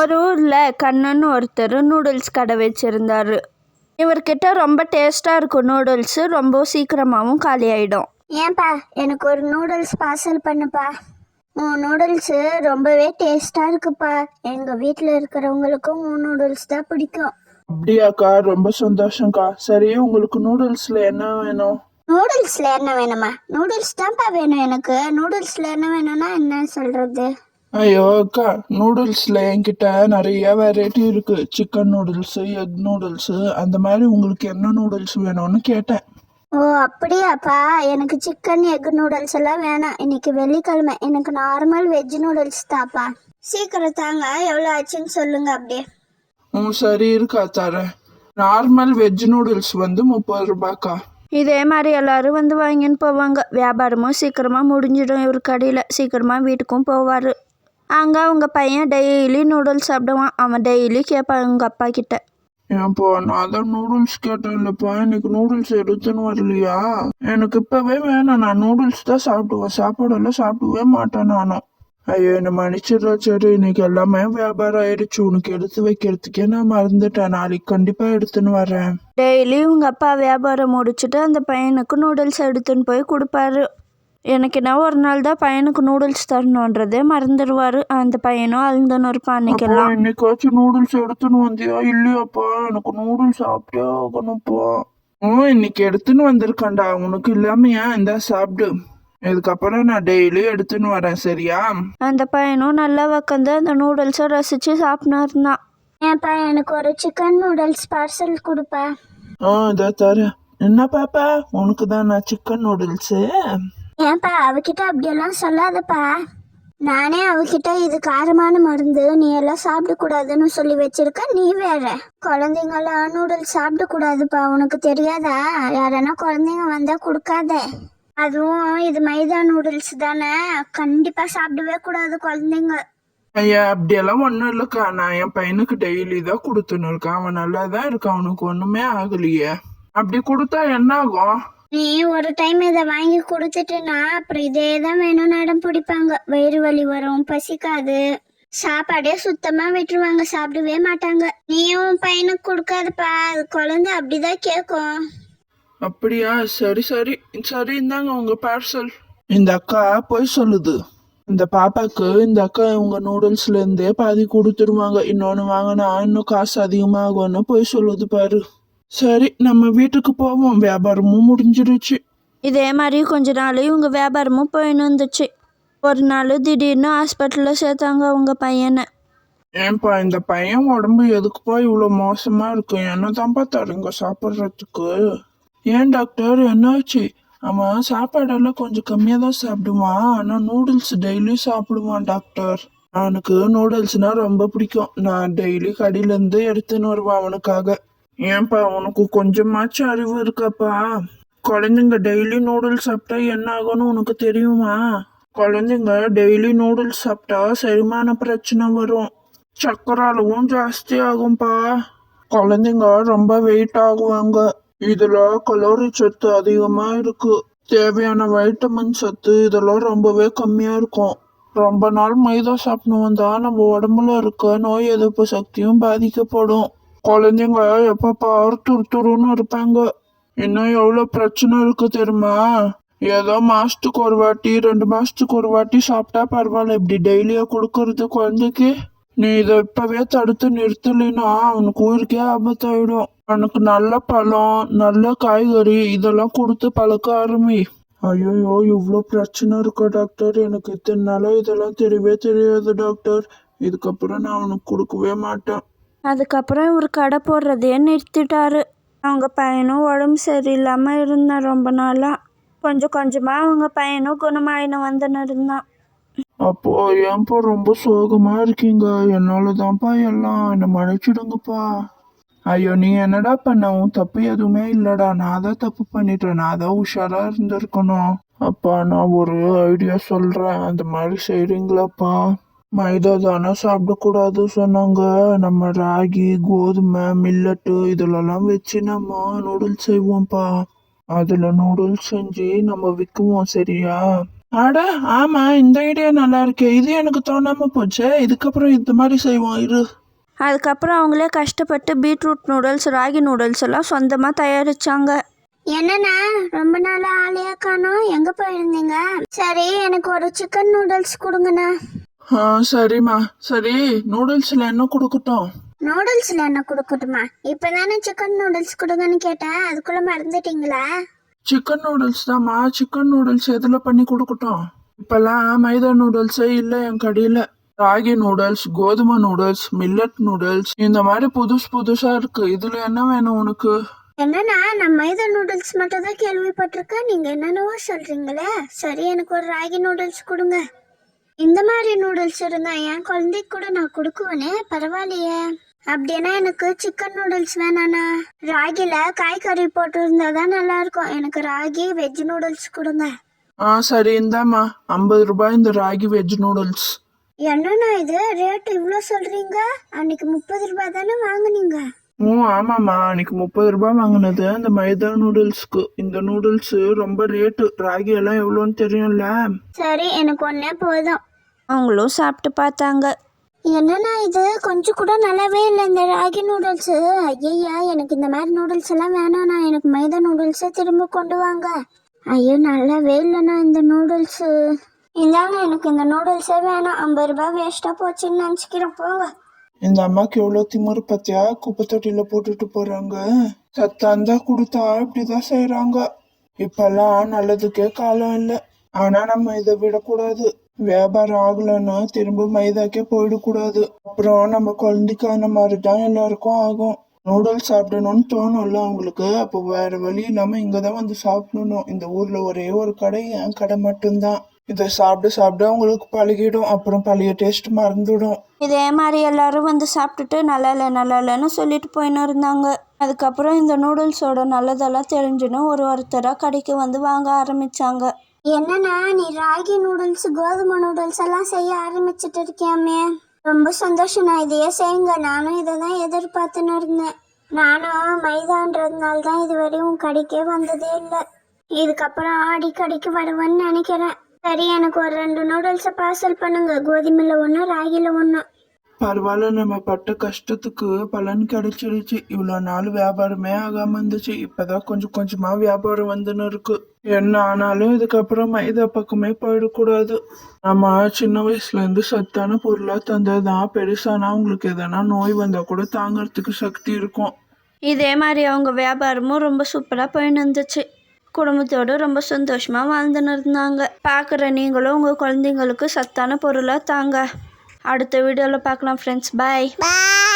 ஒரு ஊரில் கண்ணன் ஒருத்தர் நூடுல்ஸ் கடை வச்சுருந்தாரு. இவர்கிட்ட ரொம்ப டேஸ்ட்டாக இருக்கும் நூடுல்ஸு ரொம்ப சீக்கிரமாகவும் காலி ஆகிடும் ஏன்பா எனக்கு ஒரு நூடுல்ஸ் பார்சல் பண்ணுப்பா. உன் நூடுல்ஸு ரொம்பவே டேஸ்ட்டாக இருக்குப்பா. எங்கள் வீட்டில் இருக்கிறவங்களுக்கும் உன் நூடுல்ஸ் தான் பிடிக்கும். அப்படியாக்கா ரொம்ப சந்தோஷம்க்கா. சரி உங்களுக்கு நூடுல்ஸ்ல என்ன வேணும்? நூடுல்ஸில் என்ன வேணுமா? நூடுல்ஸ் தான்ப்பா வேணும் எனக்கு. நூடுல்ஸில் என்ன வேணும்னா என்ன சொல்கிறது ஐயோ அக்கா நூடுல்ஸ்ல என்கிட்ட நிறைய வெரைட்டி இருக்கு. சிக்கன் நூடுல்ஸ் எக் நூடுல்ஸ் அந்த மாதிரி உங்களுக்கு என்ன நூடுல்ஸ் வேணும்னு கேட்டேன். ஓ அப்படியாப்பா? எனக்கு சிக்கன் எக் நூடுல்ஸ் எல்லாம் வேணாம். இன்னைக்கு வெள்ளிக்கிழமை. எனக்கு நார்மல் வெஜ் நூடுல்ஸ் தாப்பா சீக்கிரம் தாங்க. எவ்வளோ ஆச்சுன்னு சொல்லுங்க அப்படியே. ம் சரி இருக்கா தரேன். நார்மல் வெஜ் நூடுல்ஸ் வந்து முப்பது ரூபாய்க்கா இதே மாதிரி எல்லாரும் வந்து வாங்கின்னு போவாங்க. வியாபாரமும் சீக்கிரமாக முடிஞ்சிடும் இவர் கடையில். சீக்கிரமாக வீட்டுக்கும் போவார். அங்கே அவங்க பையன் டெய்லி நூடுல்ஸ் சாப்பிடுவான். அவன் டெய்லி கேட்பான் அவங்க அப்பா கிட்ட. ஏன்ப்பா நான் தான் நூடுல்ஸ் கேட்டேன். இல்லப்பா எனக்கு நூடுல்ஸ் எடுத்துன்னு வரலையா? எனக்கு இப்பவே வேணாம். நான் நூடுல்ஸ் தான் சாப்பிடுவேன். சாப்பாடெல்லாம் சாப்பிடவே மாட்டேன் நானும் ஐயோ என்ன மன்னிச்சிடுறா சரி. இன்னைக்கு எல்லாமே வியாபாரம் ஆயிடுச்சு. உனக்கு எடுத்து வைக்கிறதுக்கே நான் மறந்துட்டேன். நாளைக்கு கண்டிப்பா எடுத்துன்னு வரேன். டெய்லி உங்க அப்பா வியாபாரம் முடிச்சுட்டு அந்த பையனுக்கு நூடுல்ஸ் எடுத்துன்னு போய் கொடுப்பாரு. எனக்கு என்ன ஒரு நாள் தான் பையனுக்கு நூடுல்ஸ் தரணுன்றதே மறந்துடுவார். அந்த பையனும் அழுந்தன்னு இருப்பான் அப்பா அன்னைக்கெல்லாம் இன்னைக்காச்சும் நூடுல்ஸ் எடுத்துன்னு வந்தியா? இல்லையாப்பா எனக்கு நூடுல்ஸ் சாப்பிட்டே ஆகணும்ப்பா. ம் இன்னைக்கு எடுத்துன்னு வந்திருக்கேன்டா. உனக்கு இல்லாமையா இந்தா சாப்பிடு. இதுக்கப்புறம் நான் டெய்லி எடுத்துன்னு வரேன் சரியா? அந்த பையனும் நல்லா உக்காந்து அந்த நூடுல்ஸை ரசித்து சாப்பிட்டு இருந்தான் ஏன்ப்பா எனக்கு ஒரு சிக்கன் நூடுல்ஸ் பார்சல் கொடுப்பா. ஆ இதோ தரேன் என்ன பாப்பா? உனக்கு தான் நான் சிக்கன் நூடுல்ஸு ஏன்பா அவகிட்ட அப்படியெல்லாம் சொல்லாதப்பா. நானே அவகிட்ட இது காரமான மருந்து. நீ எல்லாம் சாப்பிடக்கூடாதுன்னு சொல்லி வச்சிருக்க. நீ வேற. குழந்தைங்களாம் நூடுல்ஸ் சாப்பிடக்கூடாதுப்பா. உனக்கு தெரியாதா? யாரனா குழந்தைங்க வந்தா கொடுக்காத. அதுவும் இது மைதா நூடுல்ஸ் தானே. கண்டிப்பா சாப்பிடவே கூடாது குழந்தைங்க. ஐயா அப்படியெல்லாம் ஒன்றும் இல்லைக்கா. நான் என் பையனுக்கு டெய்லி தான் கொடுத்துன்னு இருக்கேன். அவன் நல்லா தான் இருக்கான். அவனுக்கு ஒன்றுமே ஆகலையே. அப்படி கொடுத்தா என்ன ஆகும்? நீ ஒரு டைம் இதை வாங்கி கொடுத்துட்டுனா அப்புறம் இதே தான் வேணும்னு அடம் பிடிப்பாங்க. வயிறு வலி வரும் பசிக்காது. சாப்பாடே சுத்தமா விட்டுருவாங்க சாப்பிடவே மாட்டாங்க. நீயும் பையனுக்கு கொடுக்காதப்பா அது குழந்தை அப்படிதான் கேட்கும். அப்படியா? சரி சரி. சரி இந்தாங்க உங்க பார்சல் இந்த அக்கா போய் சொல்லுது. இந்த பாப்பாக்கு இந்த அக்கா உங்க நூடுல்ஸ்ல இருந்தே பாதி கொடுத்துருவாங்க. இன்னொன்னு வாங்கினா இன்னும் காசு அதிகமாகும்னு போய் சொல்லுது பாரு. சரி நம்ம வீட்டுக்கு போவோம். வியாபாரமும் முடிஞ்சிருச்சு இதே மாதிரி கொஞ்ச நாள் இவங்க வியாபாரமும் போயின்னு இருந்துச்சு ஒரு நாள் திடீர்னு ஹாஸ்பிட்டலில் சேர்த்தாங்க அவங்க பையனை. ஏன்பா இந்த பையன் உடம்பு எதுக்குப்பா இவ்வளோ மோசமா இருக்கு? என்ன தான்ப்பா தருங்க சாப்பிட்றதுக்கு? ஏன் டாக்டர்? என்னாச்சு? அவன் சாப்பாடெல்லாம் கொஞ்சம் கம்மியாக தான் சாப்பிடுவான். ஆனால் நூடுல்ஸ் டெய்லி சாப்பிடுவான் டாக்டர். அவனுக்கு நூடுல்ஸ்னா ரொம்ப பிடிக்கும். நான் டெய்லி கடையிலேருந்து எடுத்துன்னு வருவேன் அவனுக்காக. ஏன்பா உனக்கு கொஞ்சமாச்சும் அறிவு இருக்காப்பா? குழந்தைங்க டெய்லி நூடுல்ஸ் சாப்பிட்டா என்ன ஆகும்னு உனக்கு தெரியுமா? குழந்தைங்க டெய்லி நூடுல்ஸ் சாப்பிட்டா செரிமான பிரச்சனை வரும். சக்கரை அளவும் ஜாஸ்தி ஆகும்பா. குழந்தைங்க ரொம்ப வெயிட் ஆகுவாங்க. இதுல கலோரி சத்து அதிகமா இருக்கு. தேவையான வைட்டமின் சத்து இதெல்லாம் ரொம்பவே கம்மியா இருக்கும். ரொம்ப நாள் மைதா சாப்பிட்டு வந்தா நம்ம உடம்புல இருக்க நோய் எதிர்ப்பு சக்தியும் பாதிக்கப்படும். குழந்தைங்க எப்ப பாரு துரு துருன்னு இருப்பாங்க. இன்னும் எவ்வளவு பிரச்சனை இருக்கு தெரியுமா? ஏதோ மாசத்துக்கு ஒரு வாட்டி ரெண்டு மாசத்துக்கு ஒரு வாட்டி சாப்பிட்டா பரவாயில்ல. இப்படி டெய்லியா கொடுக்கறது குழந்தைக்கு. நீ இதை இப்பவே தடுத்து நிறுத்தலைன்னா அவனுக்கு உயிருக்கே ஆபத்தாயிடும். அவனுக்கு நல்ல பழம் நல்ல காய்கறி இதெல்லாம் கொடுத்து பழக்க ஆரம்பி. ஐயோ இவ்வளோ பிரச்சனை இருக்கா டாக்டர் எனக்கு இத்தனை நாளாக இதெல்லாம் தெரியவே தெரியாது டாக்டர் இதுக்கப்புறம் நான் அவனுக்கு கொடுக்கவே மாட்டேன். அதுக்கப்புறம் இவர் கடை போடுறதையே நிறுத்திட்டாரு. அவங்க பையனும் உடம்பு சரியில்லாமல் இருந்தான் ரொம்ப நாளாக கொஞ்சம் கொஞ்சமாக அவங்க பையனும் குணமாயின்னு வந்துன்னு இருந்தான். அப்போ ஏன்ப்பா ரொம்ப சோகமா இருக்கீங்க? என்னால தான்ப்பா எல்லாம்? என்னை மன்னிச்சிடுங்கப்பா. ஐயோ நீ என்னடா பண்ண? உன் தப்பு எதுவுமே இல்லடா. நான் தான் தப்பு பண்ணிட்டேன். நான் தான் உஷாரா இருந்திருக்கணும். அப்பா நான் ஒரு ஐடியா சொல்றேன். அந்த மாதிரி செய்றீங்களாப்பா? மைதா தானே சாப்பிடக்கூடாது சொன்னாங்க. நம்ம ராகி கோதுமை மில்லட்டு இதுலலாம் வச்சு நம்ம நூடுல்ஸ் செய்வோம்ப்பா. அதுல நூடுல்ஸ் செஞ்சு நம்ம விற்குவோம் சரியா? அட ஆமா இந்த ஐடியா நல்லா இருக்கே. இது எனக்கு தோணாம போச்சே. இதுக்கப்புறம் இந்த மாதிரி செய்வோம் இரு. அதுக்கப்புறம் அவங்களே கஷ்டப்பட்டு பீட்ரூட் நூடுல்ஸ் ராகி நூடுல்ஸ் எல்லாம் சொந்தமாக தயாரிச்சாங்க. என்னண்ணா ரொம்ப நாளா ஆளையா காணோம். எங்க போயிருந்தீங்க? சரி எனக்கு ஒரு சிக்கன் நூடுல்ஸ் கொடுங்கண்ணா. ஆ சரிம்மா. சரி நூடுல்ஸ்ல என்ன கொடுக்கட்டும்? நூடுல்ஸ்ல என்ன கொடுக்கட்டுமா? இப்பதானே சிக்கன் நூடுல்ஸ் கொடுங்கன்னு கேட்டேன். அதுக்குள்ள மறந்துட்டீங்களா? சிக்கன் நூடுல்ஸ் தாம்மா. சிக்கன் நூடுல்ஸ் எதில் பண்ணி கொடுக்கட்டும்? இப்போல்லாம் மைதா நூடுல்ஸே இல்லை என் கடையில். ராகி நூடுல்ஸ் கோதுமை நூடுல்ஸ் மில்லட் நூடுல்ஸ் இந்த மாதிரி புதுசு புதுசாக இருக்கு. இதில் என்ன வேணும் உனக்கு? என்னண்ணா நான் மைதா நூடுல்ஸ் மட்டும் தான் கேள்விப்பட்டிருக்கேன். நீங்க என்னென்னவோ சொல்றீங்களே. சரி எனக்கு ஒரு ராகி நூடுல்ஸ் கொடுங்க. இந்த மாதிரி நூடுல்ஸ் இருந்தா என் குழந்தைக்கு கூட நான் கொடுக்குவேனே பரவாயில்லையே. அப்படின்னா எனக்கு சிக்கன் நூடுல்ஸ் வேணாண்ணா. ராகில காய்கறி போட்டு இருந்தா தான் நல்லா இருக்கும் எனக்கு ராகி வெஜ் நூடுல்ஸ் கொடுங்க. ஆ சரி இந்தாம்மா. ஐம்பது ரூபாய் இந்த ராகி வெஜ் நூடுல்ஸ் என்னண்ணா இது? ரேட் இவ்வளோ சொல்றீங்க? அன்னைக்கு முப்பது ரூபாய் தானே வாங்குனீங்க? ம் ஆமாம்மா. அன்னைக்கு முப்பது ரூபாய் வாங்கினது அந்த மைதா நூடுல்ஸ்க்கு இந்த நூடுல்ஸ் ரொம்ப ரேட்டு ராகி எல்லாம் எவ்வளோன்னு தெரியும்ல? சரி எனக்கு ஒன்னே போதும். அவங்களும் சாப்பிட்டு பார்த்தாங்க. என்னண்ணா இது? கொஞ்சம் கூட நல்லாவே இல்லை இந்த ராகி நூடுல்ஸு ஐயா எனக்கு இந்த மாதிரி நூடுல்ஸ் எல்லாம் வேணாண்ணா எனக்கு மைதா நூடுல்ஸை திரும்ப கொண்டு வாங்க. ஐயோ நல்லாவே இல்லைண்ணா இந்த நூடுல்ஸு இந்தாங்க எனக்கு இந்த நூடுல்ஸே வேணாம். ஐம்பது ரூபாய் வேஸ்ட்டாக போச்சுன்னு நினச்சிக்கிறேன். போங்க. இந்த அம்மாக்கு எவ்வளோ திமிரு பத்தியா குப்பை தொட்டியில் போட்டுட்டு போறாங்க. சத்தாந்தா கொடுத்தா இப்படிதான் செய்றாங்க. இப்பெல்லாம் நல்லதுக்கே காலம் இல்லை. ஆனா நம்ம இதை விடக்கூடாது. வியாபாரம் ஆகலைன்னா திரும்ப மைதாக்கே போயிடக்கூடாது. அப்புறம் நம்ம குழந்தைக்கான மாதிரி தான் எல்லாருக்கும் ஆகும். நூடுல்ஸ் சாப்பிடணும்னு தோணும்ல அவங்களுக்கு. அப்போ வேற வழி இல்லாம தான் வந்து சாப்பிடணும். இந்த ஊர்ல ஒரே ஒரு கடை என் கடை மட்டும்தான். இதை சாப்பிட்டு சாப்பிட அவங்களுக்கு பழகிடும். அப்புறம் பழைய டேஸ்ட் மறந்துடும். இதே மாதிரி எல்லாரும் வந்து சாப்பிட்டுட்டு நல்லா இல்லை நல்லா இல்லைன்னு சொல்லிட்டு போயின்னு இருந்தாங்க. அதுக்கப்புறம் இந்த நூடுல்ஸோட நல்லதெல்லாம் தெரிஞ்சுன்னு ஒரு ஒருத்தராக கடைக்கு வந்து வாங்க ஆரம்பிச்சாங்க. என்னண்ணா நீ ராகி நூடுல்ஸ் கோதுமை நூடுல்ஸ் எல்லாம் செய்ய ஆரம்பிச்சிட்டு இருக்கியாமே? ரொம்ப சந்தோஷம் நான் இதையே செய்யுங்க. நானும் இதை தான் எதிர்பார்த்துன்னு இருந்தேன். நானும் மைதான்றதுனால தான் இது வரையும் கடைக்கே வந்ததே இல்லை. இதுக்கப்புறம் அடிக்கடிக்கு வருவேன்னு நினைக்கிறேன். சரி எனக்கு ஒரு ரெண்டு நூடுல்ஸை பார்சல் பண்ணுங்க. கோதுமையில் ஒன்று ராகியில் ஒன்று பரவாயில்ல நம்ம பட்ட கஷ்டத்துக்கு பலன் கிடைச்சிருச்சு. இவ்வளோ நாள் வியாபாரமே ஆகாம இருந்துச்சு. இப்பதான் கொஞ்சம் கொஞ்சமா வியாபாரம் வந்துன்னு இருக்கு. என்ன ஆனாலும் இதுக்கப்புறம் மைதா பக்கமே போயிடக்கூடாது. நம்ம சின்ன வயசுல இருந்து சத்தான பொருளா தந்ததுதான். பெருசானா அவங்களுக்கு எதனா நோய் வந்தா கூட தாங்கறதுக்கு சக்தி இருக்கும். இதே மாதிரி அவங்க வியாபாரமும் ரொம்ப சூப்பராக போயின்னு இருந்துச்சு. குடும்பத்தோடு ரொம்ப சந்தோஷமாக வாழ்ந்துன்னு இருந்தாங்க. பார்க்குற நீங்களும் உங்கள் குழந்தைங்களுக்கு சத்தான பொருளாக தாங்க. அடுத்த வீடியோவில் பார்க்கலாம் ஃப்ரெண்ட்ஸ் பாய் பாய்